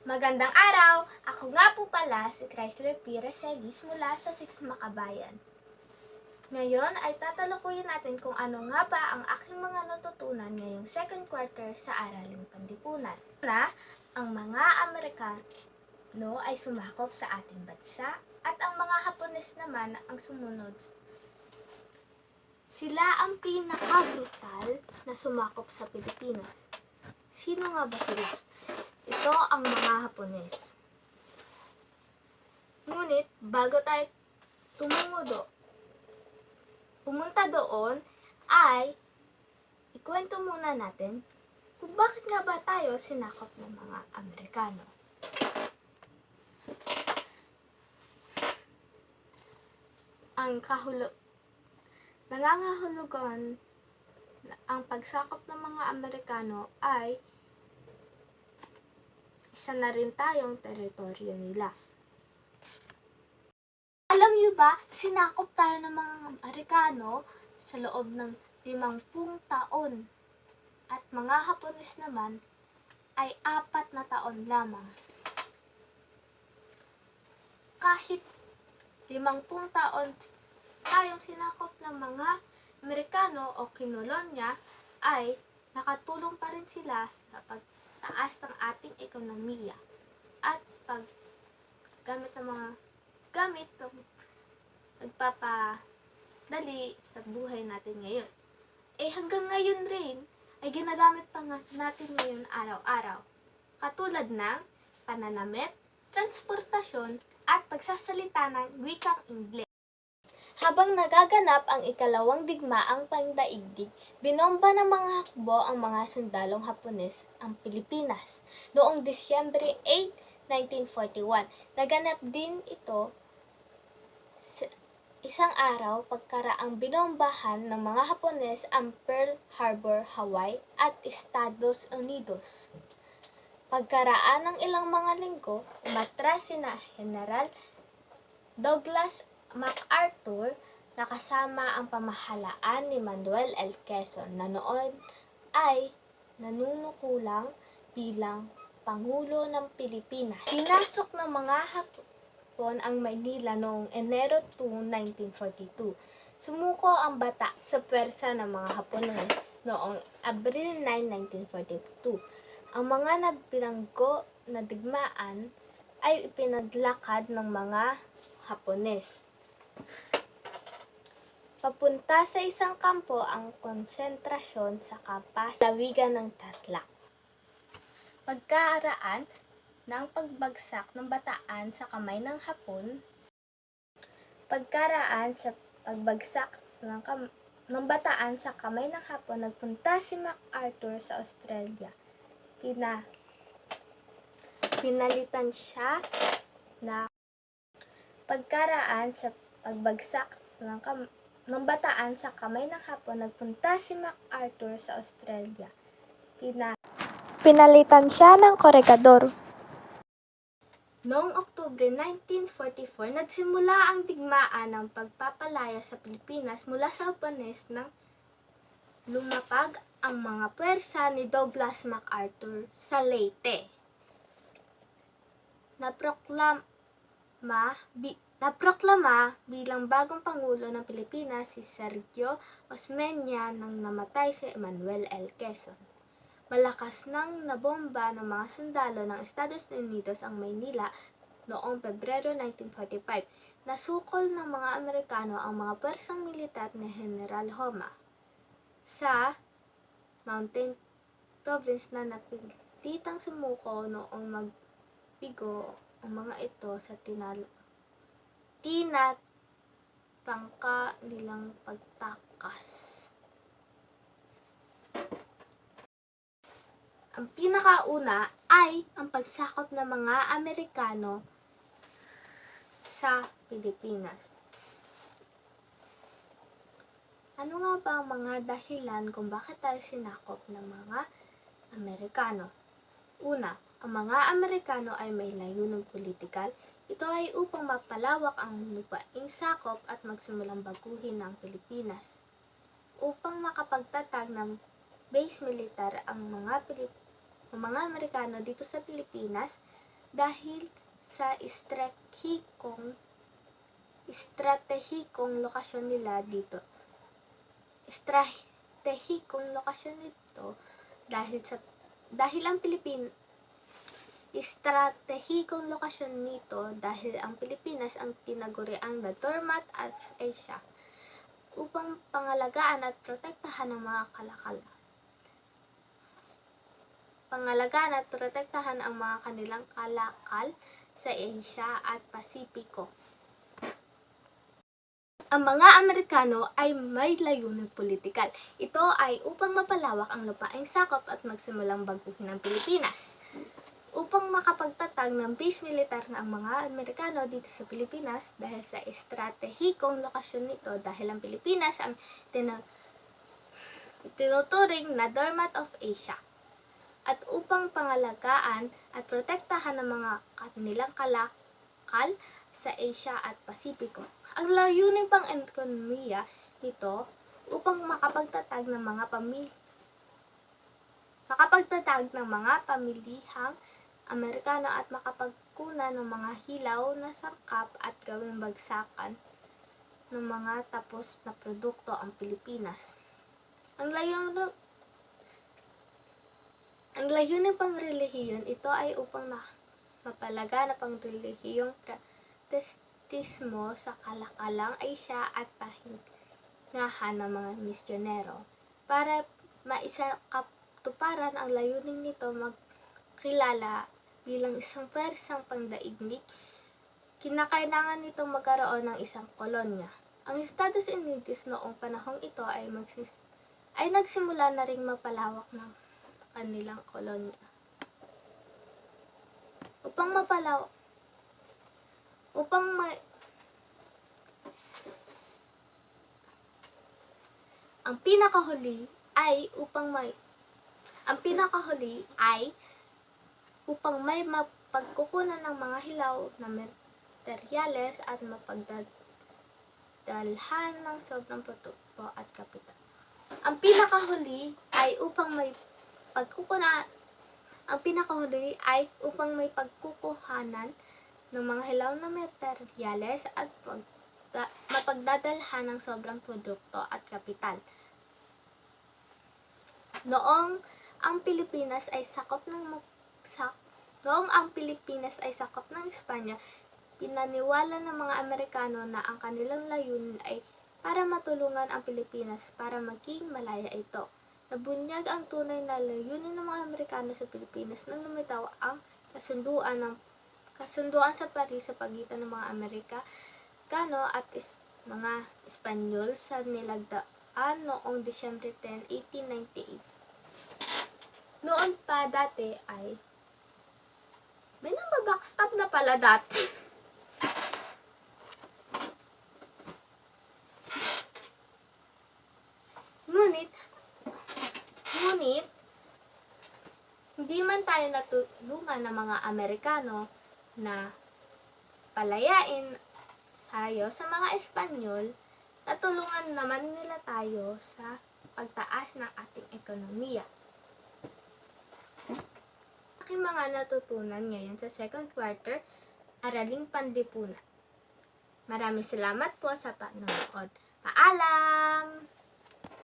Magandang araw! Ako nga po pala si Chrysler P. Reselis mula sa Six Makabayan. Ngayon ay tatalukuyin natin kung ano nga ba ang aking mga natutunan ngayong second quarter sa Araling Pandipunan. Na, ang mga Amerikano ay sumakop sa ating bansa at ang mga Hapones naman ang sumunod. Sila ang pinaka-brutal na sumakop sa Pilipinas. Sino nga ba sila? Ito ang mga Hapones. Ngunit, bago tayo tumungo do, pumunta doon, ay ikwento muna natin kung bakit nga ba tayo sinakop ng mga Amerikano. Ang kahulo nangangahulugan na- ang pagsakop ng mga Amerikano ay isa na rin tayong teritoryo nila. Alam niyo ba, sinakop tayo ng mga Amerikano sa loob ng limampung taon. At mga Hapones naman ay apat na taon lamang. Kahit limampung taon tayong sinakop ng mga Amerikano o kinolonya ay nakatulong pa rin sila sa pagtaas ng ating ekonomiya at pag gamit ng mga gamit ng nagpapadali sa buhay natin ngayon. Eh hanggang ngayon rin ay ginagamit pa nga natin ngayon araw-araw. Katulad ng pananamit, transportasyon, at pagsasalita ng wikang Ingles. Habang nagaganap ang ikalawang digmaang pandaigdig, binomba ng mga hakbo ang mga sundalong Hapones ang Pilipinas. Noong Disyembre 8, 1941, naganap din ito sa isang araw pagkaraang binombahan ng mga Hapones ang Pearl Harbor, Hawaii at Estados Unidos. Pagkaraan ng ilang mga linggo, umatras sina General Douglas MacArthur na kasama ang pamahalaan ni Manuel L. Quezon na noon ay nanunukulang bilang Pangulo ng Pilipinas. Pinasok ng mga Hapon ang Maynila noong Enero 2, 1942. Sumuko ang bata sa pwersa ng mga Hapones noong Abril 9, 1942. Ang mga nagbilanggo na digmaan ay ipinaglakad ng mga Hapones. Papunta sa isang kampo ang konsentrasyon sa kapas lawigan ng Tarlac. Pagkaaraan ng pagbagsak ng bataan sa kamay ng Hapon, pagkaraan sa pagbagsak ng, kam- ng bataan sa kamay ng Hapon, nagpunta si MacArthur sa Australia. Pina, pinalitan siya na pagkaraan sa pagbagsak ng, kam- ng bataan sa kamay ng Hapon, nagpunta si MacArthur sa Australia. Pina, pinalitan siya ng koregador. Noong Oktubre 1944, nagsimula ang digmaan ng pagpapalaya sa Pilipinas mula sa Hapones nang lumapag ang mga pwersa ni Douglas MacArthur sa Leyte. Naproklama, bi, naproklama bilang bagong Pangulo ng Pilipinas si Sergio Osmeña nang namatay si Emmanuel L. Quezon. Malakas nang nabomba ng mga sundalo ng Estados Unidos ang Maynila noong Pebrero 1945. Nasukol ng mga Amerikano ang mga pwersang militar ni General Homa sa Mountain Province na napilitang sumuko noong magbigo ang mga ito sa tinal tinatangka nilang pagtakas. Ang pinakauna ay ang pagsakop ng mga Amerikano sa Pilipinas. Ano nga ba ang mga dahilan kung bakit tayo sinakop ng mga Amerikano? Una, ang mga Amerikano ay may layunong politikal. Ito ay upang mapalawak ang lupaing sakop at magsimulang baguhin ang Pilipinas. Upang makapagtatag ng base militar ang mga Pilip ang mga Amerikano dito sa Pilipinas dahil sa estratehikong estratehikong lokasyon nila dito. Estratehikong lokasyon nito dahil sa dahil ang Pilipinas estratehikong lokasyon nito dahil ang Pilipinas ang tinaguri ang the doormat of Asia upang pangalagaan at protektahan ang mga kalakal. Pangalagaan at protektahan ang mga kanilang kalakal sa Asia at Pasipiko. Ang mga Amerikano ay may layuning politikal. Ito ay upang mapalawak ang lupaing sakop at magsimulang baguhin ang Pilipinas. Upang makapagtatag ng base militar na ang mga Amerikano dito sa Pilipinas dahil sa estratehikong lokasyon nito dahil ang Pilipinas ang tina- tinuturing na doormat of Asia at upang pangalagaan at protektahan ang mga kanilang kalakal sa Asia at Pasipiko. Ang layunin pang ekonomiya nito upang makapagtatag ng mga pamilya makapagtatag ng mga pamilihang Amerikano at makapagkuna ng mga hilaw na sangkap at gawing bagsakan ng mga tapos na produkto ang Pilipinas. Ang layunin ang layunin pang relihiyon, ito ay upang na mapalaganap ang relihiyong protestantismo sa kalakalang Asia at pahingahan ng mga misyonero. Para maisakatuparan ang layunin nito magkilala bilang isang persang pangdaigdig, kinakailangan nito magkaroon ng isang kolonya. Ang Estados Unidos noong panahong ito ay magsis ay nagsimula na ring mapalawak ng kanilang kolonya. Upang mapalaw upang ma ang pinakahuli ay upang may ang pinakahuli ay upang may mapagkukunan ng mga hilaw na materyales at mapagdadalhan ng sobrang produkto at kapital. Ang pinakahuli ay upang may pagkukunan ang pinakahuli ay upang may pagkukuhanan ng mga hilaw na materyales at pagda, mapagdadalhan ng sobrang produkto at kapital. Noong ang Pilipinas ay sakop ng sa, noong ang Pilipinas ay sakop ng Espanya, pinaniwala ng mga Amerikano na ang kanilang layunin ay para matulungan ang Pilipinas para maging malaya ito. Nabunyag ang tunay na layunin ng mga Amerikano sa Pilipinas nang lumitaw ang kasunduan ng kasunduan sa Paris sa pagitan ng mga Amerikano at is, mga Espanyol sa nilagdaan noong Disyembre 10, 1898. Noon pa dati ay may nang na pala dati. Ngunit, ngunit, hindi man tayo natulungan ng mga Amerikano na palayain tayo sa mga Espanyol, natulungan naman nila tayo sa pagtaas ng ating ekonomiya. Aking mga natutunan ngayon sa second quarter, Araling Panlipunan. Maraming salamat po sa panonood. Paalam!